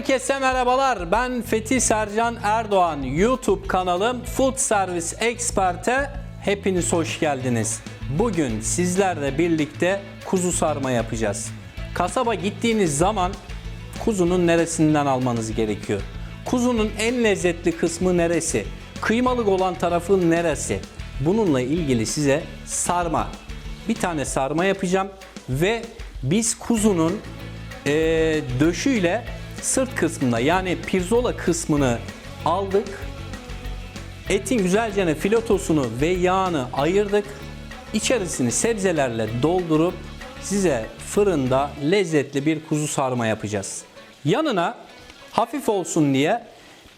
Herkese merhabalar. Ben Fethi Sercan Erdoğan. YouTube kanalım Food Service Expert'e hepiniz hoş geldiniz. Bugün sizlerle birlikte kuzu sarma yapacağız. Kasaba gittiğiniz zaman kuzunun neresinden almanız gerekiyor? Kuzunun en lezzetli kısmı neresi? Kıymalık olan tarafı neresi? Bununla ilgili size sarma, bir tane sarma yapacağım ve biz kuzunun e, döşüyle sırt kısmında yani pirzola kısmını aldık. Etin güzelce filotosunu ve yağını ayırdık. İçerisini sebzelerle doldurup size fırında lezzetli bir kuzu sarma yapacağız. Yanına hafif olsun diye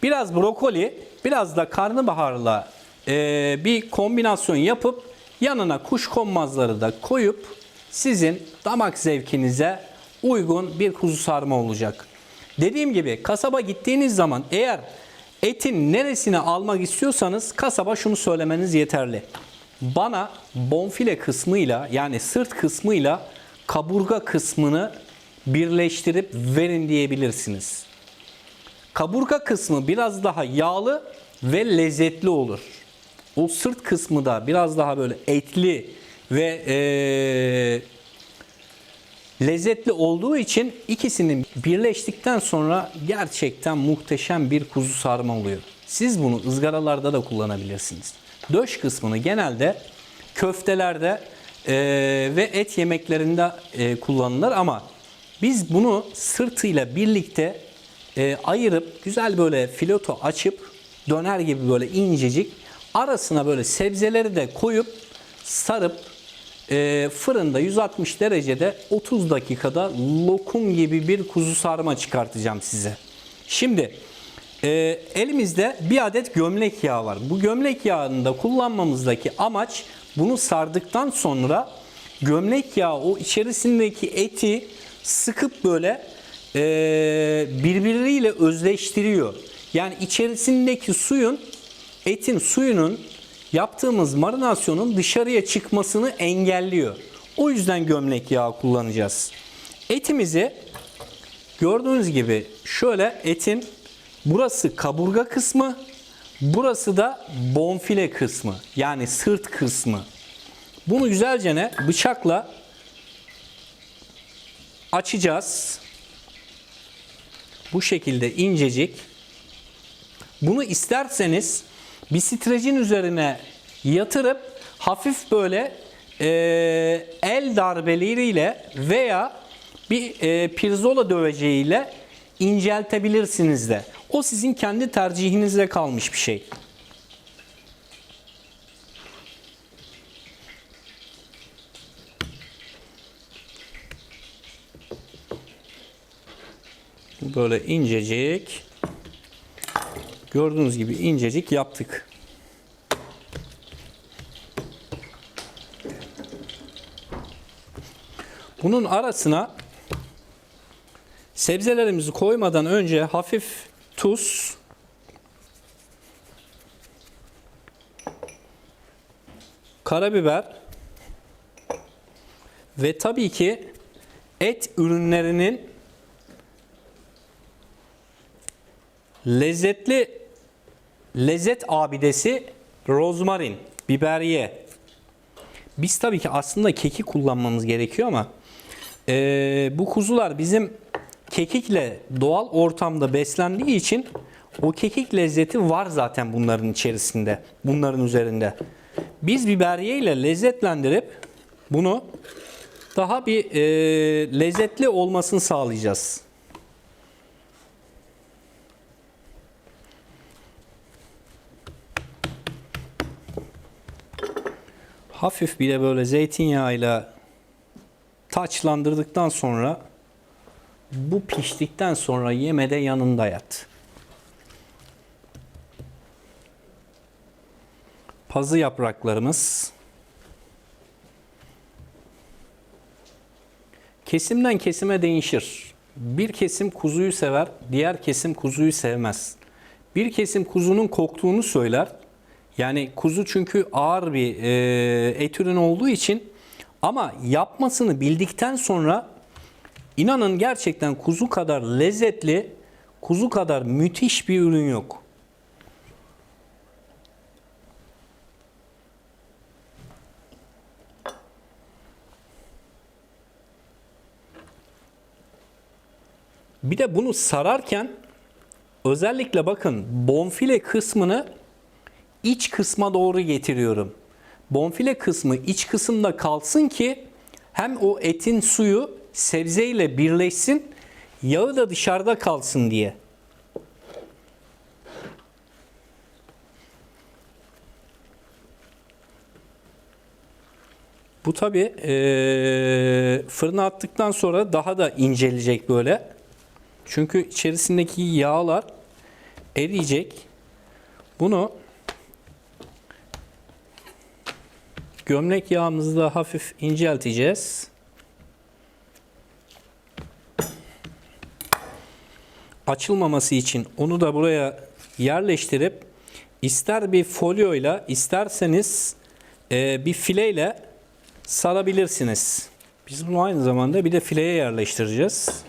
biraz brokoli, biraz da karnabaharla e, bir kombinasyon yapıp yanına kuşkonmazları da koyup sizin damak zevkinize uygun bir kuzu sarma olacak. Dediğim gibi kasaba gittiğiniz zaman eğer etin neresini almak istiyorsanız kasaba şunu söylemeniz yeterli. Bana bonfile kısmıyla yani sırt kısmıyla kaburga kısmını birleştirip verin diyebilirsiniz. Kaburga kısmı biraz daha yağlı ve lezzetli olur. O sırt kısmı da biraz daha böyle etli ve eee, lezzetli olduğu için ikisinin birleştikten sonra gerçekten muhteşem bir kuzu sarma oluyor. Siz bunu ızgaralarda da kullanabilirsiniz. Döş kısmını genelde köftelerde eee, ve et yemeklerinde eee, kullanılır ama biz bunu sırtıyla birlikte e, ayırıp güzel böyle filoto açıp döner gibi böyle incecik arasına böyle sebzeleri de koyup sarıp e, fırında 160 derecede 30 dakikada lokum gibi bir kuzu sarma çıkartacağım size. Şimdi e, elimizde bir adet gömlek yağı var. Bu gömlek yağını da kullanmamızdaki amaç bunu sardıktan sonra gömlek yağı o içerisindeki eti sıkıp böyle e, birbiriyle özleştiriyor. Yani içerisindeki suyun, etin suyunun yaptığımız marinasyonun dışarıya çıkmasını engelliyor. O yüzden gömlek yağı kullanacağız. Etimizi gördüğünüz gibi şöyle etin burası kaburga kısmı, burası da bonfile kısmı. Yani sırt kısmı. Bunu güzelce ne bıçakla açacağız. Bu şekilde incecik. Bunu isterseniz bir streçin üzerine yatırıp hafif böyle e, el darbeleriyle veya bir e, pirzola döveceğiyle inceltebilirsiniz de. O sizin kendi tercihinize kalmış bir şey. Böyle incecik. Gördüğünüz gibi incecik yaptık. Bunun arasına sebzelerimizi koymadan önce hafif tuz, karabiber ve tabii ki et ürünlerinin lezzetli lezzet abidesi rozmarin, biberiye. Biz tabii ki aslında kekik kullanmamız gerekiyor ama eee, bu kuzular bizim kekikle doğal ortamda beslendiği için o kekik lezzeti var zaten bunların içerisinde, bunların üzerinde. Biz biberiye ile lezzetlendirip bunu daha bir eee, lezzetli olmasını sağlayacağız. Hafif bir de böyle zeytinyağıyla taçlandırdıktan sonra bu piştikten sonra yemede yanında yat. Pazı yapraklarımız kesimden kesime değişir. Bir kesim kuzuyu sever, diğer kesim kuzuyu sevmez. Bir kesim kuzunun koktuğunu söyler. Yani kuzu çünkü ağır bir e, et ürünü olduğu için ama yapmasını bildikten sonra inanın gerçekten kuzu kadar lezzetli kuzu kadar müthiş bir ürün yok. Bir de bunu sararken özellikle bakın bonfile kısmını iç kısma doğru getiriyorum. Bonfile kısmı iç kısımda kalsın ki hem o etin suyu sebzeyle birleşsin, yağı da dışarıda kalsın diye. Bu tabi fırına attıktan sonra daha da incelecek böyle. Çünkü içerisindeki yağlar eriyecek. Bunu gömlek yağımızı da hafif incelteceğiz. Açılmaması için onu da buraya yerleştirip ister bir folyoyla isterseniz e, bir fileyle sarabilirsiniz. Biz bunu aynı zamanda bir de fileye yerleştireceğiz.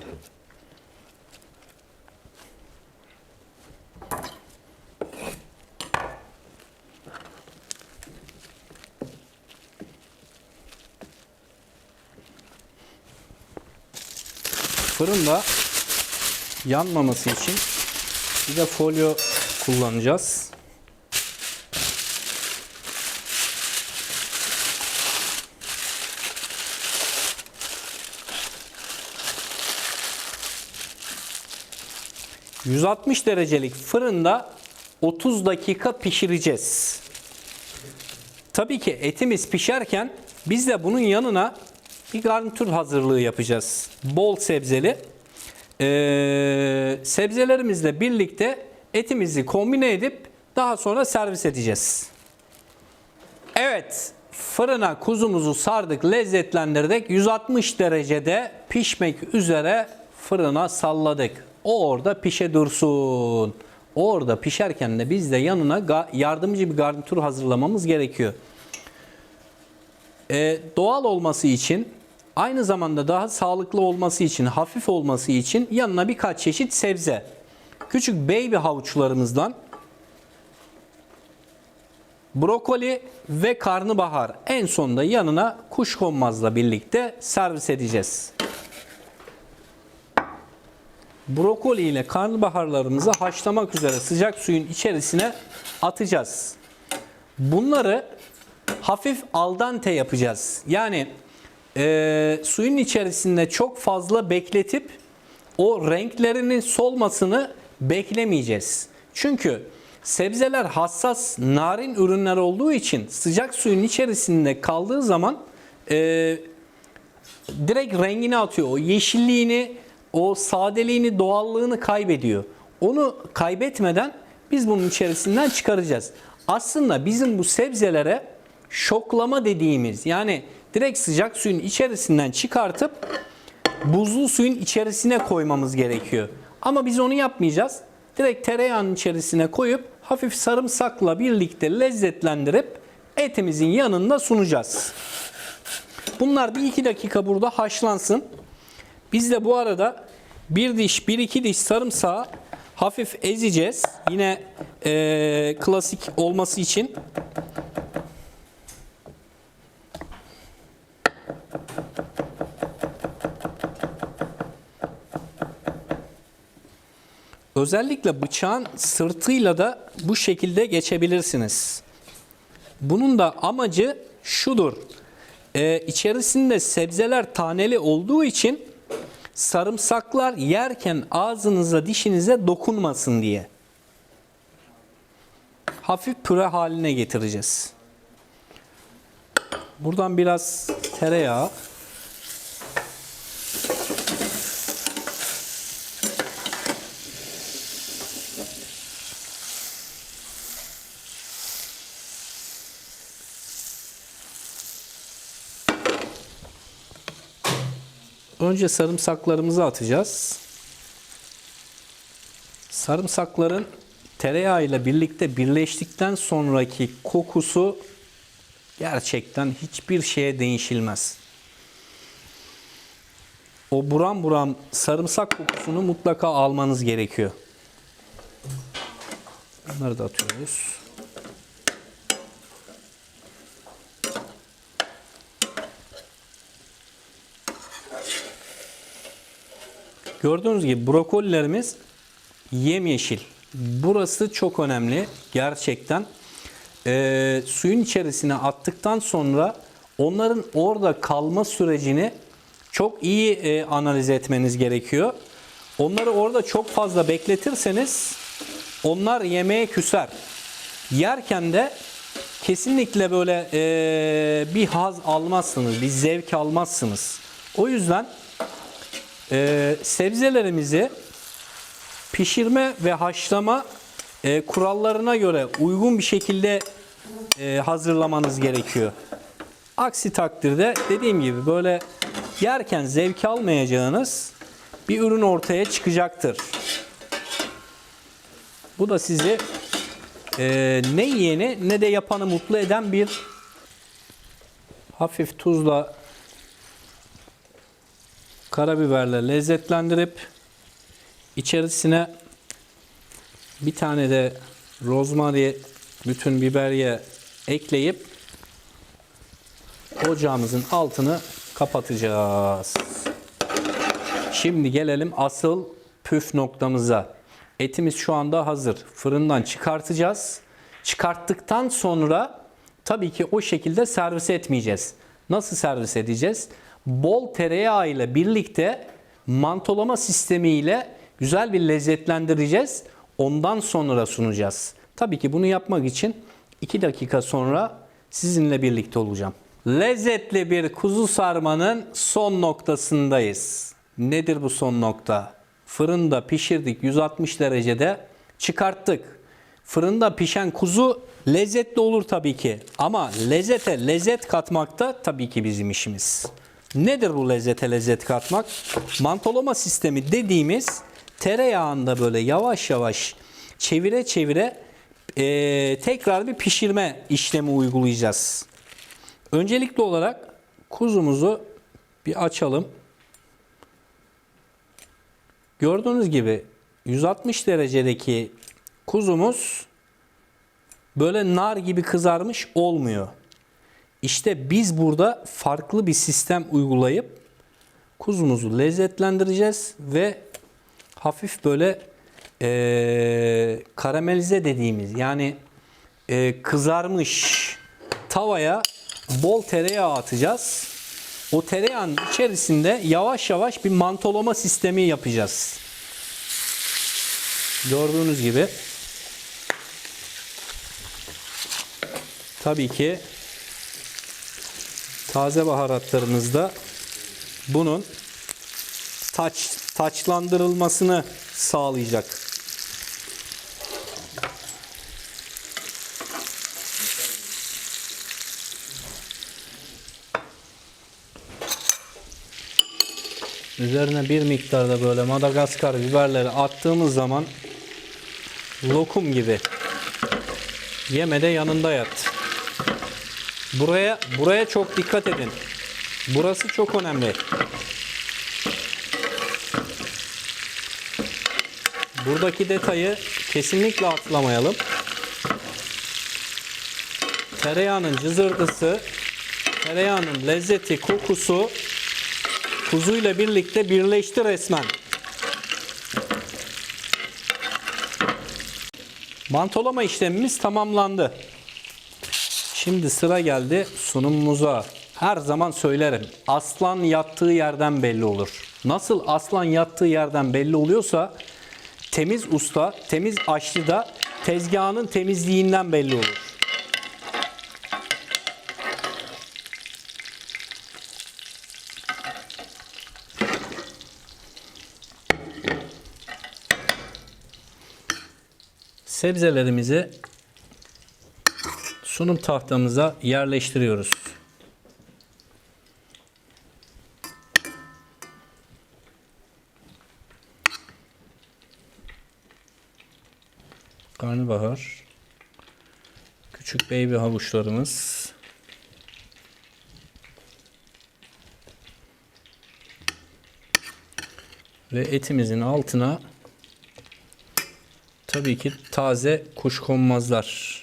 Fırında yanmaması için bir de folyo kullanacağız. ...160 derecelik fırında 30 dakika pişireceğiz. Tabii ki etimiz pişerken biz de bunun yanına bir garnitür hazırlığı yapacağız. Bol sebzeli. Ee, sebzelerimizle birlikte etimizi kombine edip daha sonra servis edeceğiz. Evet, fırına kuzumuzu sardık, lezzetlendirdik. 160 derecede pişmek üzere fırına salladık. O orada pişe dursun. O orada pişerken de biz de yanına yardımcı bir garnitür hazırlamamız gerekiyor. Ee, doğal olması için aynı zamanda daha sağlıklı olması için, hafif olması için yanına birkaç çeşit sebze. Küçük baby havuçlarımızdan brokoli ve karnabahar en sonunda yanına kuşkonmazla birlikte servis edeceğiz. Brokoli ile karnabaharlarımızı haşlamak üzere sıcak suyun içerisine atacağız. Bunları hafif al dente yapacağız. Yani e, suyun içerisinde çok fazla bekletip o renklerinin solmasını beklemeyeceğiz. Çünkü sebzeler hassas, narin ürünler olduğu için sıcak suyun içerisinde kaldığı zaman e, direkt rengini atıyor. O yeşilliğini, o sadeliğini, doğallığını kaybediyor. Onu kaybetmeden biz bunun içerisinden çıkaracağız. Aslında bizim bu sebzelere şoklama dediğimiz yani direkt sıcak suyun içerisinden çıkartıp buzlu suyun içerisine koymamız gerekiyor. Ama biz onu yapmayacağız. Direkt tereyağının içerisine koyup hafif sarımsakla birlikte lezzetlendirip etimizin yanında sunacağız. Bunlar bir iki dakika burada haşlansın. Biz de bu arada bir diş, bir iki diş sarımsağı hafif ezeceğiz. Yine eee, klasik olması için. Özellikle bıçağın sırtıyla da bu şekilde geçebilirsiniz. Bunun da amacı şudur. Ee, içerisinde sebzeler taneli olduğu için sarımsaklar yerken ağzınıza dişinize dokunmasın diye. Hafif püre haline getireceğiz. Buradan biraz tereyağı. Önce sarımsaklarımızı atacağız. Sarımsakların tereyağıyla birlikte birleştikten sonraki kokusu gerçekten hiçbir şeye değişilmez. o buram buram sarımsak kokusunu mutlaka almanız gerekiyor. Bunları da atıyoruz. Gördüğünüz gibi brokolilerimiz yemyeşil. Burası çok önemli gerçekten. Ee, suyun içerisine attıktan sonra onların orada kalma sürecini çok iyi e, analiz etmeniz gerekiyor. Onları orada çok fazla bekletirseniz onlar yemeğe küser. Yerken de kesinlikle böyle e, bir haz almazsınız, bir zevk almazsınız. O yüzden e, sebzelerimizi pişirme ve haşlama e, kurallarına göre uygun bir şekilde e, hazırlamanız gerekiyor. Aksi takdirde dediğim gibi böyle yerken zevk almayacağınız bir ürün ortaya çıkacaktır. Bu da sizi e, ne yiyeni ne de yapanı mutlu eden bir hafif tuzla karabiberle lezzetlendirip içerisine bir tane de rozmari bütün biberiye ekleyip ocağımızın altını kapatacağız. Şimdi gelelim asıl püf noktamıza. Etimiz şu anda hazır. Fırından çıkartacağız. Çıkarttıktan sonra tabii ki o şekilde servis etmeyeceğiz. Nasıl servis edeceğiz? Bol tereyağı ile birlikte mantolama sistemiyle güzel bir lezzetlendireceğiz. Ondan sonra sunacağız. Tabii ki bunu yapmak için 2 dakika sonra sizinle birlikte olacağım. Lezzetli bir kuzu sarmanın son noktasındayız. Nedir bu son nokta? Fırında pişirdik 160 derecede çıkarttık. Fırında pişen kuzu lezzetli olur tabii ki. Ama lezzete lezzet katmak da tabii ki bizim işimiz. Nedir bu lezzete lezzet katmak? Mantolama sistemi dediğimiz tereyağında böyle yavaş yavaş çevire çevire eee, tekrar bir pişirme işlemi uygulayacağız. Öncelikli olarak kuzumuzu bir açalım. Gördüğünüz gibi 160 derecedeki kuzumuz böyle nar gibi kızarmış olmuyor. İşte biz burada farklı bir sistem uygulayıp kuzumuzu lezzetlendireceğiz ve hafif böyle eee, karamelize dediğimiz yani eee, kızarmış tavaya bol tereyağı atacağız. O tereyağın içerisinde yavaş yavaş bir mantolama sistemi yapacağız. Gördüğünüz gibi tabii ki taze baharatlarımız da bunun taç taçlandırılmasını sağlayacak. Üzerine bir miktarda böyle Madagaskar biberleri attığımız zaman lokum gibi. Yeme de yanında yat. Buraya buraya çok dikkat edin. Burası çok önemli. Buradaki detayı kesinlikle atlamayalım. Tereyağının cızırtısı, tereyağının lezzeti, kokusu kuzuyla birlikte birleşti resmen. Mantolama işlemimiz tamamlandı. Şimdi sıra geldi sunumumuza. Her zaman söylerim. Aslan yattığı yerden belli olur. Nasıl aslan yattığı yerden belli oluyorsa temiz usta, temiz aşçı da tezgahının temizliğinden belli olur. Sebzelerimizi sunum tahtamıza yerleştiriyoruz. Karnabahar, küçük baby havuçlarımız, Ve etimizin altına tabii ki taze kuşkonmazlar.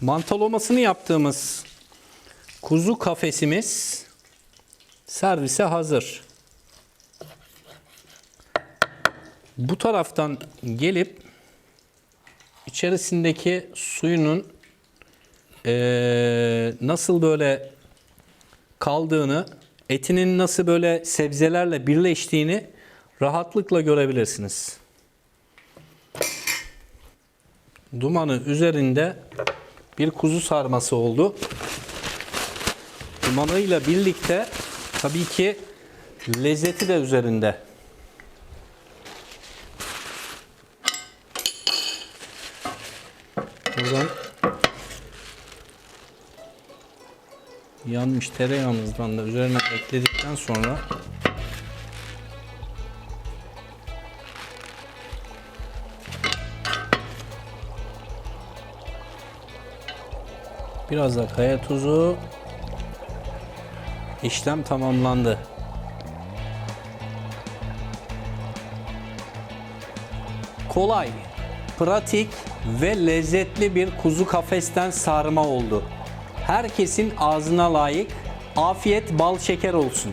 Mantalomasını yaptığımız kuzu kafesimiz servise hazır. Bu taraftan gelip içerisindeki suyunun eee, nasıl böyle kaldığını, etinin nasıl böyle sebzelerle birleştiğini rahatlıkla görebilirsiniz. Dumanı üzerinde bir kuzu sarması oldu. Dumanıyla birlikte tabii ki lezzeti de üzerinde. Buradan yanmış tereyağımızdan da üzerine ekledikten sonra biraz da kaya tuzu işlem tamamlandı. Kolay, pratik ve lezzetli bir kuzu kafesten sarma oldu. Herkesin ağzına layık, afiyet bal şeker olsun.